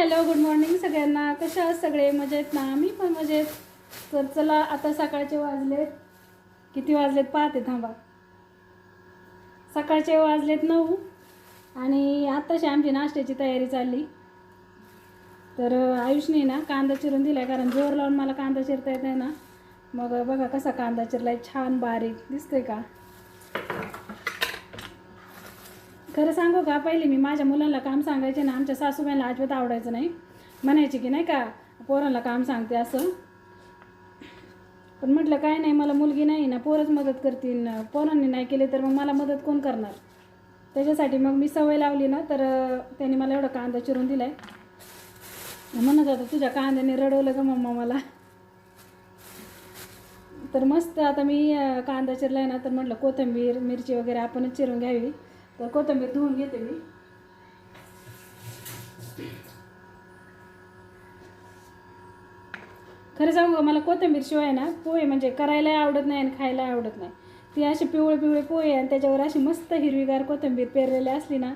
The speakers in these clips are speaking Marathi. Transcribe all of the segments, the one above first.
हॅलो गुड मॉर्निंग सगळ्यांना. कशा आहात सगळे? मजेत ना? मी पण मजेत. तर चला आता सकाळचे वाजलेत. किती वाजलेत? पाहते थांबा. सकाळचे वाजलेत नऊ. आणि आत्ताशी आमची नाश्त्याची तयारी चालली. तर आयुषने ना कांदा चिरून दिलाय कारण जोर लावून मला कांदा चिरता येत नाही ना. मग बघा कसा कांदा चिरलाय. छान बारीक. दिसतंय का? खरं सांगू का? पहिले मी माझ्या मुलांना काम सांगायचे ना आमच्या सासूबाईंना अजिबात आवडायचं नाही. म्हणायची की नाही का पोरांना काम सांगते असं. पण म्हटलं काय नाही मला मुलगी नाही ना पोरच मदत करतील. पोरांनी नाही केले तर मग मला मदत कोण करणार? त्याच्यासाठी मग मी सवय लावली ना तर त्याने मला एवढा कांदा चिरून दिलाय. म्हणत होता तुझ्या कांद्याने रडवलं का मम्मा मला. तर मस्त आता मी कांदा चिरलाय ना तर म्हटलं कोथिंबीर मिरची वगैरे आपणच चिरून घ्यावी. तर कोथिंबीर धुवून घेते मी. खरं सांगू का, मला कोथिंबीर शिवाय ना पोहे म्हणजे करायलाही आवडत नाही आणि खायला आवडत नाही. ती अशी पिवळे पिवळे पोहे आणि त्याच्यावर अशी मस्त हिरवीगार कोथिंबीर पेरलेली असली ना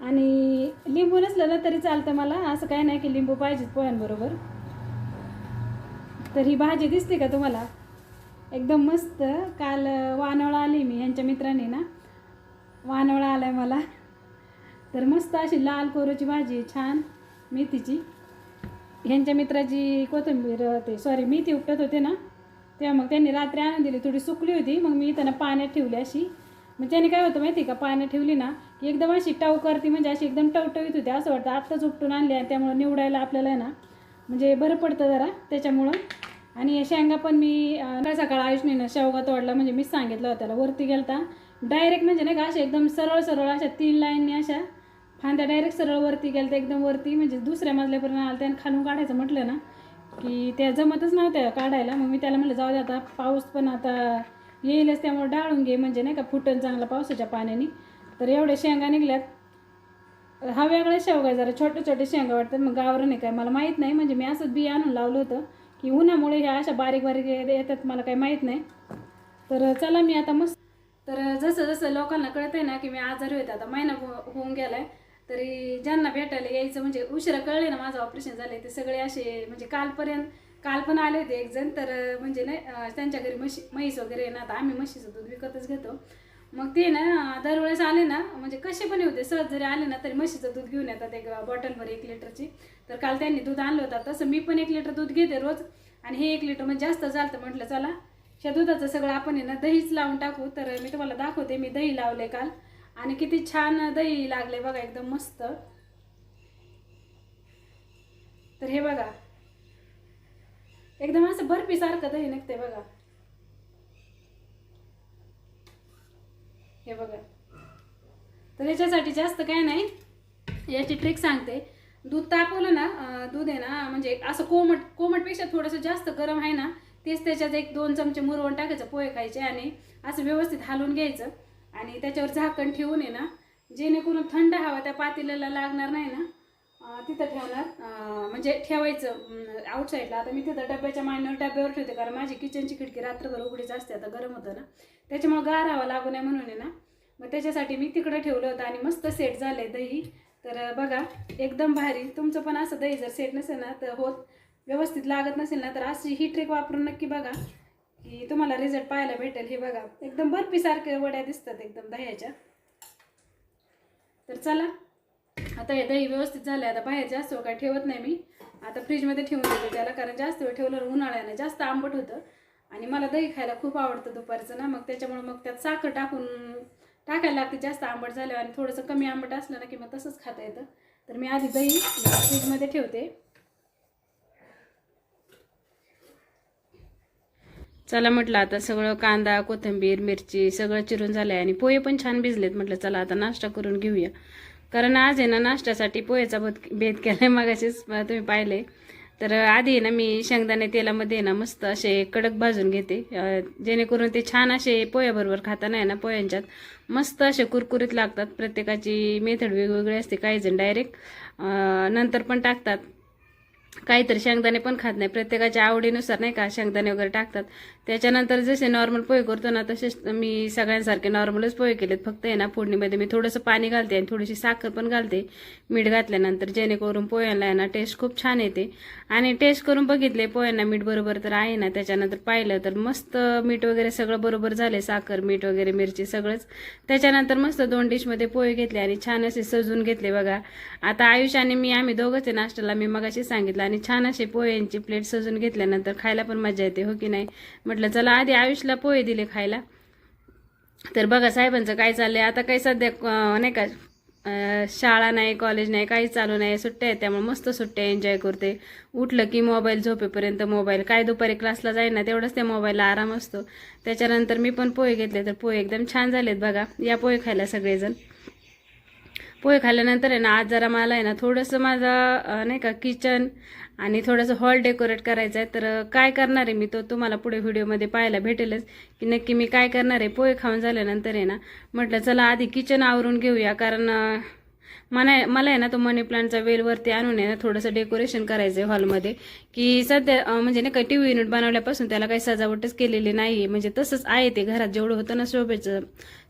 आणि लिंबू नसलं ना तरी चालतं मला. असं काही नाही की लिंबू पाहिजेत पोह्यांबरोबर. तर ही भाजी दिसते का तुम्हाला? एकदम मस्त काल वानवळा आली मी ह्यांच्या मित्रांनी ना. वानवळा आला आहे मला. तर मस्त अशी लाल कोरोची भाजी आहे, छान. मेथीची. ह्यांच्या मित्राची कोथिंबीर ते सॉरी मेथी उपटत होते ना तेव्हा मग त्यांनी रात्री आणून दिली. थोडी सुकली होती मग मी त्यांना पाण्यात ठेवली अशी. मग त्याने काय होतं माहिती आहे का पाण्यात ठेवली ना की एकदम अशी टव करते म्हणजे अशी एकदम टवटवीत होती. असं वाटतं आत्ताच उपटून आणली आणि त्यामुळं निवडायला आपल्याला आहे ना म्हणजे बरं पडतं जरा त्याच्यामुळं. आणि या शेंगा पण मी सकाळ सकाळ ना शेवगा तोडला म्हणजे मीच सांगितलं होतं त्याला वरती गेलता. डायरेक्ट म्हणजे नाही का अशा एकदम सरळ सरळ अशा तीन लाईनने अशा फांद्या डायरेक्ट सरळ वरती गेल्या एकदम वरती. म्हणजे दुसऱ्या मजल्यापर्यंत आलं त्यानं खालून काढायचं म्हटलं ना की त्या जमतच नव्हत्या काढायला. मग मी त्याला म्हटलं जाऊ दे आता पाऊस पण आता येईलच त्यामुळे डाळून घे. म्हणजे नाही का फुटन चांगला पावसाच्या पाण्याने. तर एवढ्या शेंगा निघल्यात. हा वेगळ्या शेवगा आहे जरा छोटे छोटे शेंगा वाटतात मग गावरण नाही काय मला माहीत नाही. म्हणजे मी असंच बी आणून लावलं होतं की उन्हामुळे ह्या अशा बारीक बारीक येतात मला काही माहीत नाही. तर चला मी आता मस्त तर जसं जसं लोकांना कळतंय ना की मी आजारी होते आता महिना होऊन होऊन गेलाय तरी ज्यांना भेटायला यायचं म्हणजे उशिरा कळले ना माझं ऑपरेशन झालंय ते सगळे असे म्हणजे कालपर्यंत काल पण आले होते एक जण तर म्हणजे नाही त्यांच्या घरी म्हशी म्हैस वगैरे आहे ना आता आम्ही म्हशीचं दूध विकतच घेतो. मग ते ना दरवेळेस आले ना म्हणजे कसे पण होते सहज जरी आले ना तरी म्हशीचं दूध घेऊन येतात एक बॉटलवर एक लिटरची. तर काल त्यांनी दूध आणलं होतं तसं मी पण एक लिटर दूध घेते रोज आणि हे एक लिटर म्हणजे जास्त झालं तर म्हटलं चला ह्या दुधाचं सगळं आपण आहे ना दहीच लावून टाकू. तर मी तुम्हाला दाखवते मी दही लावले काल. आणि किती छान दही लागले बघा एकदम मस्त. तर हे बघा. एकदम असं बर्फी सारखं दही निघते बघा. हे बघा. तर याच्यासाठी जास्त काय नाही. याची ट्रिक सांगते. दूध तापवलं ना दूध आहे ना म्हणजे असं कोमट कोमटपेक्षा थोडंसं जास्त गरम आहे ना तेच त्याच्यात एक दोन चमचे मुरवण टाकायचं पोहे खायचे आणि असं व्यवस्थित हालवून घ्यायचं. आणि त्याच्यावर झाकण ठेवून आहे ना जेणेकरून थंड हवा त्या पातेल्याला लागणार नाही ना तिथं ठेवणार. म्हणजे ठेवायचं आउटसाईडला आता मी तिथं डब्याच्या मांडीवर डब्यावर ठेवते कारण माझी किचनची खिडकी रात्रभर उघडीच असते आता गरम होतं ना. त्याच्यामुळे गार हवा लागू नये म्हणून आहे ना मग त्याच्यासाठी मी तिकडं ठेवलं होतं आणि मस्त सेट झालं आहे दही. तर बघा एकदम भारी. तुमचं पण असं दही जर सेट नसेल ना तर होत. व्यवस्थित लागत नसेल ना तर अशी ही ट्रिक वापरून नक्की बघा की तुम्हाला रिझल्ट पाहायला भेटेल. हे बघा एकदम बर्फीसारखे वड्या दिसतात एकदम दह्याच्या. तर चला आता हे दही व्यवस्थित झालं आता बाहेर जास्त काय ठेवत नाही मी. आता फ्रीजमध्ये ठेवून देतो त्याला कारण जास्त वेळ ठेवलं उन्हाळ्यानं जास्त आंबट होतं. आणि मला दही खायला खूप आवडतं दुपारचं ना मग त्याच्यामुळे मग त्यात साखर टाकून टाकायला लागते जास्त आंबट झाल्यावर. आणि थोडंसं कमी आंबट असलं ना की मग तसंच खाता येतं. तर मी आधी दही फ्रीजमध्ये ठेवते. चला म्हटलं आता सगळं कांदा कोथिंबीर मिरची सगळं चिरून झालं आहे आणि पोहे पण छान भिजलेत म्हटलं चला आता नाश्ता करून घेऊया. कारण आज आहे ना नाश्त्यासाठी पोहेचा बद भेद केला आहे मगाशीच तुम्ही पाहिले तर आधी आहे ना मी शेंगदाणे तेलामध्ये आहे ना मस्त असे कडक भाजून घेते. जेणेकरून ते छान असे पोह्याबरोबर खाताना आहे ना पोह्यांच्यात. मस्त असे कुरकुरीत लागतात. प्रत्येकाची मेथड वेगवेगळी असते काही जण डायरेक्ट नंतर पण टाकतात. काहीतरी शेंगदाणे पण खात नाही. प्रत्येकाच्या आवडीनुसार नाही का शेंगदाणे वगैरे टाकतात. त्याच्यानंतर जसे नॉर्मल पोहे करतो ना तसेच मी सगळ्यांसारखे नॉर्मलच पोहे केलेत. फक्त आहे ना फोडणीमध्ये मी थोडंसं पाणी घालते आणि थोडीशी साखर पण घालते मीठ घातल्यानंतर. जेणेकरून पोह्यांना आहे ना टेस्ट खूप छान येते. आणि टेस्ट करून बघितले पोह्यांना मीठ बरोबर तर आहे ना त्याच्यानंतर पाहिलं तर मस्त मीठ वगैरे सगळं बरोबर झाले साखर मीठ वगैरे मिरची सगळंच. त्याच्यानंतर मस्त दोन डिशमध्ये पोहे घेतले आणि छान असे सजून घेतले बघा. आता आयुष आणि मी आम्ही दोघंच आहे नाश्त्याला मी मगाशी सांगितलं आणि छान असे पोह्यांची प्लेट सजून घेतल्यानंतर खायला पण मजा येते हो की नाही? म्हटलं चला आधी आयुषला पोहे दिले खायला. तर बघा साहेबांचं काय चाललंय? आता काही सध्या नाही का शाळा नाही कॉलेज नाही काहीच चालू नाही. सुट्ट्या आहेत त्यामुळे मस्त सुट्ट्या एन्जॉय करते. उठलं की मोबाईल झोपेपर्यंत मोबाईल काय दुपारी क्लासला जाईल ना तेवढंच त्या मोबाईलला आराम असतो. त्याच्यानंतर मी पण पोहे घेतले तर पोहे एकदम छान झालेत बघा. या पोहे खायला सगळेजण. पोहे खाल्ल्यानंतर आहे ना आज जरा मला आहे ना थोडंसं माझं नाही का किचन आणि थोडंसं हॉल डेकोरेट करायचं आहे तर काय करणार आहे मी? तो तुम्हाला पुढे व्हिडिओमध्ये पाहायला भेटेलच. की नक्की मी काय करणार आहे? पोहे खाऊन झाल्यानंतर आहे ना म्हटलं चला आधी किचन आवरून घेऊया. कारण मला मला आहे ना तो मनी प्लांटचा वेलवरती आणून आहे ना थोडंसं डेकोरेशन करायचं आहे हॉलमध्ये की सध्या म्हणजे नाही का टी व्ही युनिट बनवल्यापासून त्याला काही सजावटच केलेली नाही आहे म्हणजे तसंच आहे ते घरात जेवढं होतं ना शोभेचं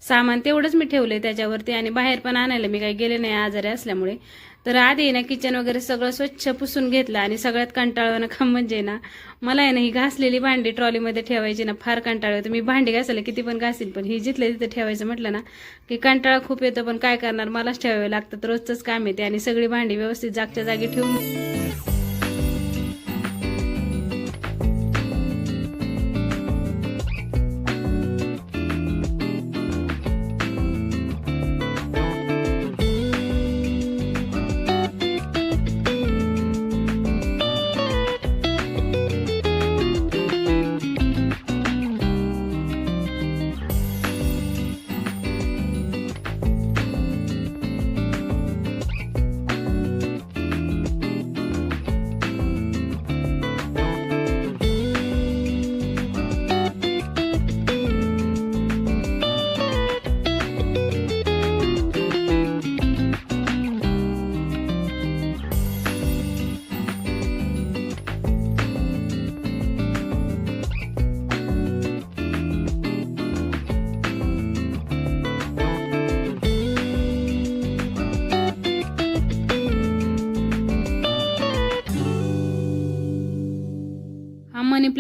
सामान तेवढंच मी ठेवलं आहे त्याच्यावरती. आणि बाहेर पण आणायला मी काही गेले नाही आजारी असल्यामुळे. तर आधी आहे ना किचन वगैरे सगळं स्वच्छ पुसून घेतलं आणि सगळ्यात कंटाळवानं काम म्हणजे ना मला आहे ना ही घासलेली भांडी ट्रॉलीमध्ये ठेवायची ना फार कंटाळा येतो. मी भांडी घासायला किती पण घासील पण ही जिथले तिथे ठेवायचं म्हटलं ना की कंटाळा खूप येतो पण काय करणार? मलाच ठेवावे लागतं रोजचंच काम येते आणि सगळी भांडी व्यवस्थित जागच्या जागी ठेवून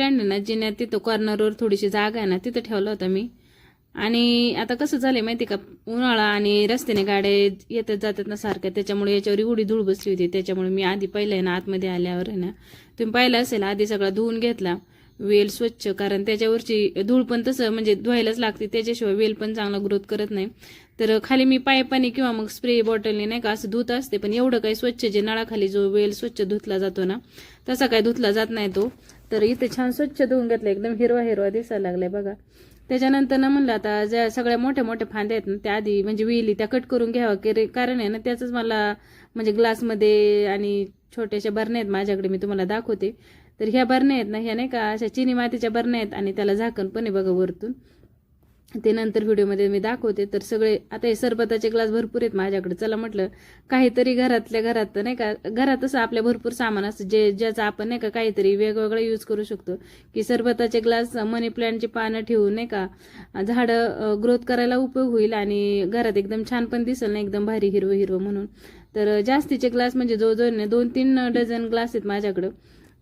हा आहे ना जिन्यात तिथं कॉर्नरवर थोडीशी जागा आहे ना तिथं ठेवला होता मी. आणि आता कसं झालं माहिती का उन्हाळा आणि रस्त्याने गाड्या येतात जातात ना सारख्या त्याच्यामुळे याच्यावर एवढी धूळ बसली होती. त्याच्यामुळे मी आधी पहिलं आहे ना आतमध्ये आल्यावर आहे ना तुम्ही पाहिलं असेल आधी सगळा धुवून घेतला वेल स्वच्छ कारण त्याच्यावरची धूळ पण तसं म्हणजे धुवायलाच लागते त्याच्याशिवाय वेल पण चांगला ग्रोथ करत नाही. तर खाली मी पाईपाने किंवा मग स्प्रे बॉटलने नाही का असं धुत असते पण एवढं काही स्वच्छ जे नळाखाली जो वेल स्वच्छ धुतला जातो ना तसा काय धुतला जात नाही तो. तर इथे छान स्वच्छ धुवून घेतलं. एकदम हिरवा हिरवा दिसायला लागलाय बघा. त्याच्यानंतर ना म्हणलं आता ज्या सगळ्या मोठ्या मोठ्या फांद्या आहेत ना त्या आधी म्हणजे वेली त्या कट करून घ्यावा की रे- कारण आहे ना त्याचंच मला म्हणजे ग्लासमध्ये आणि छोट्याशा बरण्या आहेत माझ्याकडे मी तुम्हाला दाखवते. तर ह्या बरण्या आहेत ना ह्या नाही का अशा चिनी मातीच्या बरण्या आहेत आणि त्याला झाकण पण आहे बघा वरतून. ते नंतर व्हिडिओमध्ये मी दाखवते. तर सगळे आता हे सरबताचे ग्लास भरपूर आहेत माझ्याकडे. चला म्हटलं काहीतरी घरातल्या घरात नाही का? घरात असं आपल्या भरपूर सामान असतं जे ज्याचा आपण नाही का काहीतरी वेगवेगळं यूज करू शकतो. की सरबताचे ग्लास मनी प्लांटची पानं ठेवून नाही का झाडं ग्रोथ करायला उपयोग होईल आणि घरात एकदम छान पण दिसेल ना एकदम भारी हिरवं हिरवं म्हणून. तर जास्तीचे ग्लास म्हणजे जवळजवळ दोन तीन डझन ग्लास आहेत माझ्याकडं.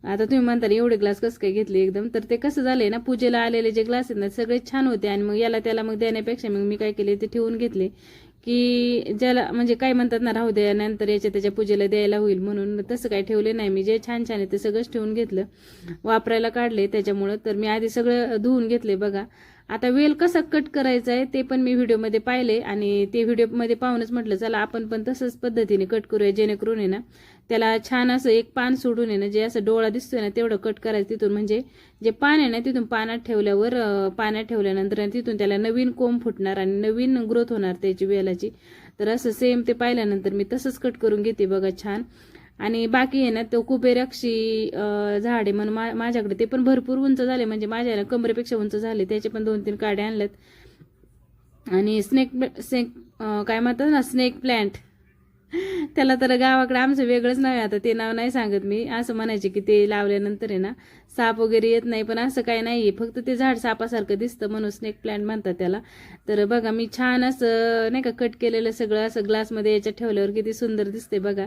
आता तुम्ही म्हणता एवढे ग्लास कसं काय घेतले एकदम? तर ते कसं झाले ना पूजेला आलेले जे ग्लास आहेत ना सगळे छान होते आणि मग याला त्याला मग देण्यापेक्षा मग मी काय केले ते ठेवून घेतले. की ज्याला म्हणजे काय म्हणतात ना राहू द्या नंतर याच्या त्याच्या पूजेला द्यायला होईल म्हणून तसं काय ठेवले नाही. मी जे छान छान आहे ते सगळंच ठेवून घेतलं. वापरायला काढले त्याच्यामुळं. तर मी आधी सगळं धुवून घेतले बघा. आता वेल कसा कट करायचा आहे ते पण मी व्हिडिओमध्ये पाहिले आणि ते व्हिडिओमध्ये पाहूनच म्हटलं चला आपण पण तसंच पद्धतीने कट करूया जेणेकरून आहे ना त्याला छान असं एक पान सोडून आहे ना जे असं डोळा दिसतोय ना तेवढं कट करायचं तिथून. म्हणजे जे पान आहे ना तिथून पाण्यात ठेवल्यावर पाण्यात ठेवल्यानंतर तिथून त्याला नवीन कोंब फुटणार आणि नवीन ग्रोथ होणार त्याची वेलाची. तर असं सेम ते पाहिल्यानंतर मी तसंच कट करून घेते बघा छान. आणि बाकी आहे ना तो कुबेराक्षी झाडे झाड आहे म्हणून मा माझ्याकडे ते पण भरपूर उंच झाले. म्हणजे माझ्या ना कमरेपेक्षा उंच झाले. त्याचे पण दोन तीन काड्या आणल्यात आणि स्नेक स्नेक काय म्हणतात ना स्नेक प्लॅन्ट त्याला तर गावाकडे आमचं वेगळंच नाव आहे. आता ते नाव नाही सांगत मी. असं म्हणायचे की ते लावल्यानंतर आहे ना साप वगैरे येत नाही पण असं काही नाही आहे फक्त ते झाड सापासारखं दिसतं म्हणून स्नेक प्लांट म्हणतात त्याला. तर बघा मी छान असं नाही का कट केलेलं सगळं असं ग्लासमध्ये याच्यात ठेवल्यावर किती सुंदर दिसते बघा.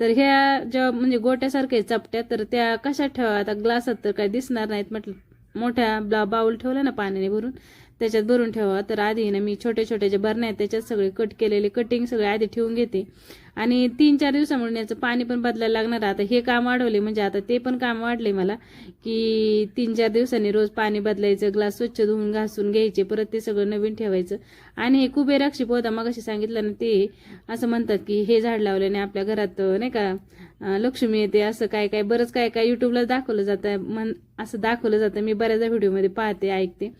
तर ह्या ज्या म्हणजे गोट्यासारख्या चपट्या तर त्या कशात ठेवा? आता ग्लासात तर काही दिसणार नाहीत म्हटलं. मोठ्या ब्ला बाऊल ठेवला ना पाण्याने भरून. त्याच्यात भरून ठेवा. तर आधी ना मी छोटे छोटे जे भरणे आहेत त्याच्यात सगळे कट केलेले कटिंग सगळे आधी ठेवून घेते. आणि तीन चार दिवसामुळे याचं पाणी पण बदलायला लागणार आता हे काम वाढवले म्हणजे आता ते पण काम वाढले मला की तीन चार दिवसांनी रोज पाणी बदलायचं ग्लास स्वच्छ धुवून घासून घ्यायचे परत ते सगळं नवीन ठेवायचं. आणि हे कुबेराक्षी पोहता मग असे सांगितलं ना ते असं म्हणतात की हे झाड लावल्याने आपल्या घरात नाही का लक्ष्मी येते असं काय काय बरंच काय काय युट्यूबला दाखवलं जातं. मन असं दाखवलं जातं. मी बऱ्याचदा व्हिडिओमध्ये पाहते ऐकते.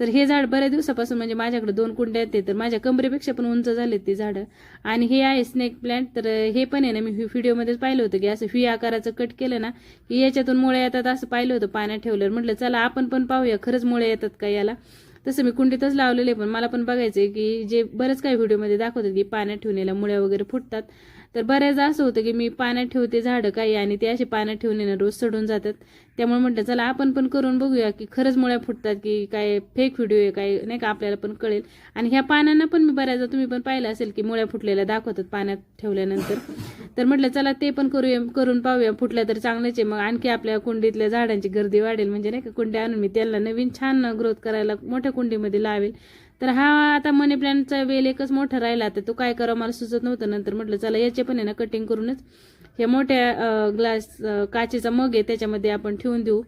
तर हे झाड बऱ्याच दिवसापासून म्हणजे माझ्याकडे दोन कुंड्या आहेत ते तर माझ्या कमरेपेक्षा पण उंच झाले ते झाडं. आणि हे आहे स्नेक प्लांट तर हे पण आहे ना मी व्हिडिओमध्येच पाहिलं होतं की असं व्ही आकाराचं कट केलं ना की याच्यातून मुळे येतात असं पाहिलं होतं पाण्यात ठेवल्यावर. म्हटलं चला आपण पण पाहूया खरंच मुळे येतात का याला? तसं मी कुंडीतच लावलेले पण मला पण बघायचं आहे की जे बरंच काही व्हिडिओमध्ये दाखवतात की पाण्यात ठेवलेल्या मुळ्या वगैरे फुटतात. तर बऱ्याचदा असं होतं की मी पाण्यात ठेवते झाडं काही आणि ते असे पाण्यात ठेवून ना रोज सडून जातात. त्यामुळे म्हटलं चला आपण पण करून बघूया की खरंच मुळ्या फुटतात की काय फेक व्हिडिओ आहे काय नाही का आपल्याला पण कळेल. आणि ह्या पानांना पण मी बऱ्याचदा तुम्ही पण पाहिलं असेल की मुळ्या फुटलेल्या दाखवतात पाण्यात ठेवल्यानंतर. तर म्हटलं चला ते पण करूया करून पाहूया. फुटल्या तर चांगलेच आहे. मग आणखी आपल्या कुंडीतल्या झाडांची गर्दी वाढेल. म्हणजे नाही का कुंड्या आणून मी त्याला नवीन छान ग्रोथ करायला मोठ्या कुंडीमध्ये लावेल. तर हा आता मनी प्लॅनचा वेल एकच मोठा राहिला तर तो काय करावं मला सुचत नव्हतं नंतर म्हटलं चला याचे पण आहे ना कटिंग करूनच. ह्या मोठ्या ग्लास काचेचा मग आहे त्याच्यामध्ये आपण ठेवून देऊ.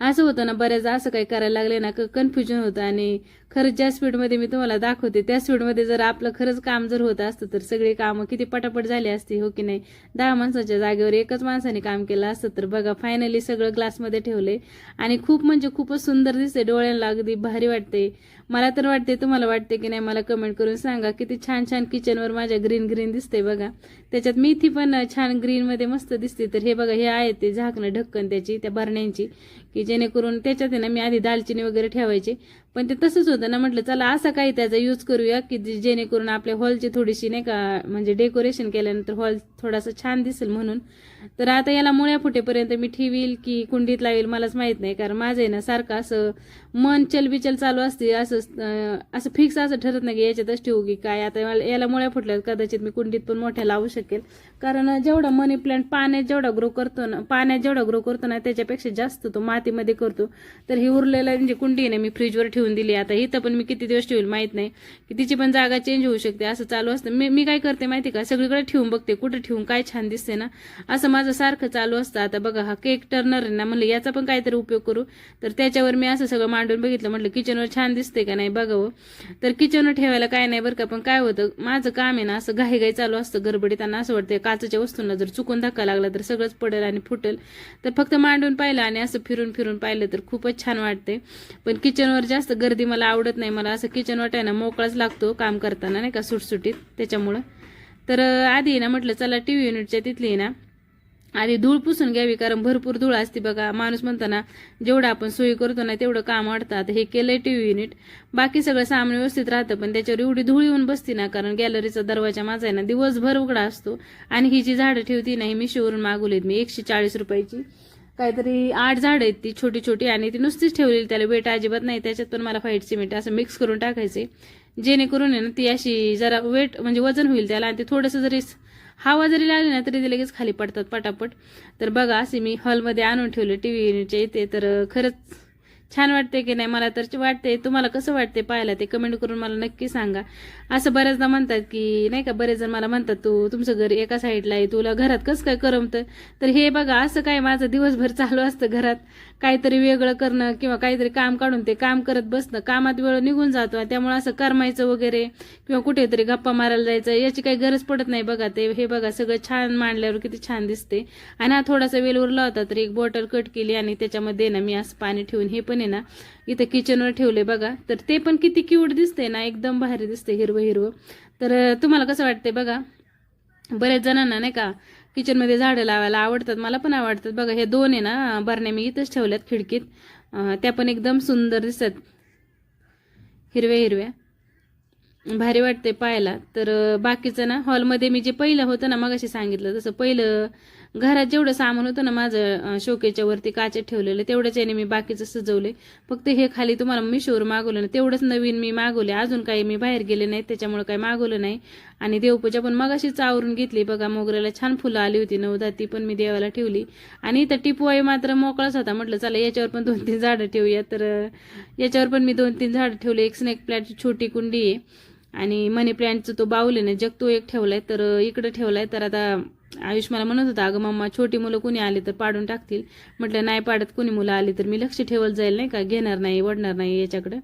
असं होतं ना बऱ्याच असं काही करायला लागले ना कन्फ्युजन होतं आणि खरंच ज्या स्पीडमध्ये मी तुम्हाला दाखवते त्या स्पीडमध्ये जर आपलं खरंच काम जर होत असतं तर सगळी कामं किती पटापट झाली असती हो की नाही? दहा माणसाच्या जागेवर एकच माणसाने काम केलं असतं तर बघा फायनली सगळं ग्लासमध्ये ठेवले आणि खूप म्हणजे खूपच सुंदर दिसते डोळ्यांना अगदी भारी वाटते मला तर वाटते तुम्हाला वाटते की नाही मला कमेंट करून सांगा किती छान छान किचनवर माझ्या ग्रीन ग्रीन दिसते बघा. त्याच्यात मेथी पण छान ग्रीनमध्ये मस्त दिसते तर हे बघा हे आहे ते झाकणं ढक्कन त्याची त्या भरण्यांची की जेणेकरून त्याच्यात आहे ना मी आधी दालचिनी वगैरे ठेवायची. पण ते तसंच होतं ना म्हटलं चला असं काही त्याचा यूज करूया की जे- जेणेकरून आपल्या हॉलची थोडीशी नाही का म्हणजे डेकोरेशन केल्यानंतर हॉल थोडासा छान दिसेल म्हणून. तर आता याला मुळ्या फुटेपर्यंत मी ठेवील की कुंडीत लावेल मलाच माहीत नाही कारण माझं आहे ना सारखं असं मन चलबिचल चालू असते असं असं फिक्स असं ठरत नाही की याच्यातच ठेवू की काय. आता याला मुळ्या फुटल्यात कदाचित मी कुंडीत पण मोठ्या लावू शकेल. कारण जेवढा मनी प्लांट पाण्यात जेवढा ग्रो करतो ना पाण्यात जेवढा ग्रो करतो ना त्याच्यापेक्षा जास्त तो मातीमध्ये करतो. तर ही उरलेला म्हणजे कुंडी आहे ना मी फ्रीजवर ठेवून दिली आता इथं पण मी किती दिवस ठेवेल माहीत नाही की तिची पण जागा चेंज होऊ शकते असं चालू असतं. मी मी काय करते माहिती का? सगळीकडे ठेवून बघते कुठं ठेवून काय छान दिसते ना? असं माझं सारखं चालू असतं. आता बघा हा केक टर्नर आहे ना म्हणलं याचा पण काहीतरी उपयोग करू. तर त्याच्यावर मी असं सगळं मांडून बघितलं. म्हटलं किचनवर छान दिसते का नाही बघावं. तर किचनवर ठेवायला काय नाही बरं का पण काय होतं माझं काम आहे ना असं घाईघाई चालू असतं. गडबडीत त्यांना असं वाटतं काचेच्या वस्तूंना जर चुकून धक्का लागला तर सगळंच पडेल आणि फुटेल. तर फक्त मांडून पाहिलं आणि असं फिरून फिरून पाहिलं तर खूपच छान वाटते पण किचनवर जास्त गर्दी मला आवडत नाही. मला असं किचन वाटायला मोकळाच लागतो काम करताना नाही का सुटसुटीत. त्याच्यामुळं तर आधी ना म्हटलं चला टी व्ही युनिटच्या तिथली आहे ना आधी धूळ पुसून घ्यावी कारण भरपूर धूळ असते बघा. माणूस म्हणताना जेवढं आपण सोयी करतो ना तेवढं काम वाढतात. हे केलंय टी व्ही युनिट बाकी सगळं सामान व्यवस्थित राहतं पण त्याच्यावर एवढी धूळ येऊन बसते ना कारण गॅलरीचा दरवाजा माझा आहे ना दिवसभर उघडा असतो. आणि ही जी झाडं ठेवती ना ही मिशोवरून मागवलीत मी एकशे चाळीस रुपयाची. काहीतरी आठ झाडं आहेत ती छोटी छोटी आणि ती नुसतीच ठेवलेली त्याला वेट अजिबात नाही त्याच्यात पण मला व्हाईट सिमेंट असं मिक्स करून टाकायचे जेणेकरून आहे ना ती अशी जरा वेट म्हणजे वजन होईल त्याला आणि ते थोडंसं जरी हवा जरी लागली ना तरी ते लगेच खाली पडतात पटापट. तर बघा असे मी हॉलमध्ये आणून ठेवले टी व्हीच्या इथे. तर खरंच छान वाटते की नाही? मला तर वाटते तुम्हाला कसं वाटते पाहायला ते कमेंट करून मला नक्की सांगा. असं बऱ्याचदा म्हणतात की नाही का बरेच जण मला म्हणतात तू तुमचं घर एका साईडला आहे तुला घरात कसं काय करमतं? तर हे बघा असं काय माझं दिवसभर चालू असतं घरात. काहीतरी वेगळं करणं किंवा काहीतरी काम काढून ते काम करत बसणं कामात वेळ निघून जातो आणि त्यामुळे असं करमायचं वगैरे किंवा कुठेतरी गप्पा मारायला जायचं याची काही गरज पडत नाही बघा. ते हे बघा सगळं छान मांडल्यावर किती छान दिसते. आणि हा थोडासा वेल उरला होता तर एक बॉटल कट केली आणि त्याच्यामध्ये ना मी असं पाणी ठेवून हे पण आहे ना इथं किचनवर ठेवले बघा. तर ते पण किती क्यूट दिसते ना एकदम भारी दिसते हिरवं हिरवं. तर तुम्हाला कसं वाटते बघा? बऱ्याच जणांना नाही का किचनमध्ये झाडं लावायला आवडतात मला पण आवडतात. बघा हे दोन आहे ना बरण्या मी इथंच ठेवल्यात खिडकीत. त्या पण एकदम सुंदर दिसतात. हिरव्या हिरव्या. भारी वाटते पाहायला. तर बाकीचं ना हॉलमध्ये मी जे पहिलं होतं ना मग सांगितलं तसं पहिलं घरात जेवढं सामान होतं ना माझं शोकेच्या वरती काचेत ठेवलेलं तेवढंच याने मी बाकीचं सजवले. फक्त हे खाली तुम्हाला मिशोवर मागवलं ना तेवढंच नवीन मी मागवले. अजून काही मी बाहेर गेले नाही त्याच्यामुळे काही मागवलं नाही. आणि देवपूजा पण मगाशीच आवरून घेतली. बघा मोगऱ्याला छान फुलं आली होती नवदा ती पण मी देवाला ठेवली. आणि इथं टिपवाई मात्र मोकळाच होता. म्हटलं चला याच्यावर पण दोन तीन झाडं ठेवूया. तर याच्यावर पण मी दोन तीन झाडं ठेवले. एक स्नेक प्लॅटची छोटी कुंडी आहे. आणि मनी प्लॅन्टचं तो बाऊल नाही जग तो एक ठेवलाय. तर इकडे ठेवलाय. तर आता आयुष मला म्हणत होता अगं मम्मा छोटी मुलं कुणी आली तर पाडून टाकतील. म्हटलं नाही पाडत कोणी मुलं आली तर मी लक्ष ठेवलं जाईल नाही का? घेणार नाही वडणार नाही याच्याकडं.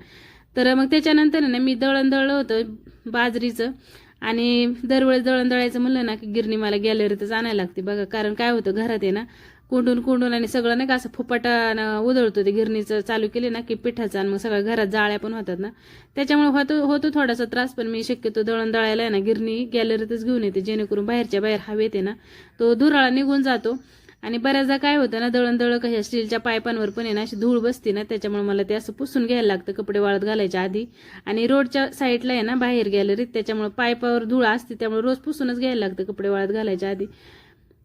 तर मग त्याच्यानंतर ना मी दळण दळलं होतं बाजरीचं आणि दरवेळेस दळण दळायचं म्हणलं ना की गिरणी मला गॅलरीतच आणायला लागते बघा. कारण काय होतं घरात आहे ना कोंडून कोंडून आणि सगळं नाही का असं फुपाटानं उधळतो ते गिरणीचं चालू केले ना की पिठाचं आणि मग सगळ्या घरात जाळ्या पण होतात ना. त्याच्यामुळे होतो होतो थोडासा त्रास पण मी शक्यतो दळण दळायला आहे ना गिरणी गॅलरीतच घेऊन येते जेणेकरून बाहेरच्या बाहेर हवेत आहे ना तो धुराळा निघून जातो. आणि बऱ्याचदा काय होतं ना दळण दळ कशा स्टीलच्या पायपांवर पण आहे ना अशी धूळ बसते ना त्याच्यामुळे मला ते असं पुसून घ्यायला लागतं कपडे वाळत घालायच्या आधी. आणि रोडच्या साईडला आहे ना बाहेर गॅलरीत त्याच्यामुळे पायपावर धूळ असते त्यामुळे रोज पुसूनच घ्यायला लागतं कपडे वाळत घालायच्या आधी.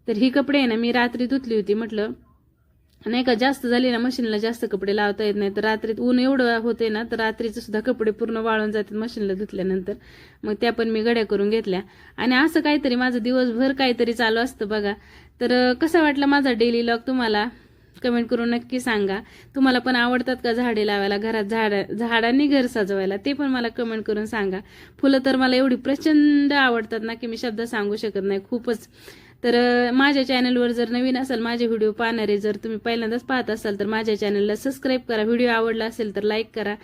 तर ही कपडे आहे ना मी रात्री धुतली होती. म्हटलं नाही का जास्त झाली ना मशीनला जास्त कपडे लावता येत नाही. तर रात्रीत ऊन एवढं होते ना तर रात्रीचे सुद्धा कपडे पूर्ण वाळून जातात मशीनला धुतल्यानंतर. मग त्या पण मी गड्या करून घेतल्या. आणि असं काहीतरी माझं दिवसभर काहीतरी चालू असतं बघा. तर कसा वाटला माझा डेली लॉग तुम्हाला? कमेंट करून नक्की सांगा. तुम्हाला पण आवडतात का झाडे लावायला? घरात झाड झाडांनी घर सजवायला? ते पण मला कमेंट करून सांगा. फुलं तर मला एवढी प्रचंड आवडतात ना की मी शब्द सांगू शकत नाही. खूपच तर माझ्या चॅनलवर जर नवीन असाल माझे व्हिडिओ पाहणारे जर तुम्ही पहिल्यांदाच पाहत असाल तर माझ्या चॅनलला सबस्क्राईब करा. व्हिडिओ आवडला असेल तर लाईक करा.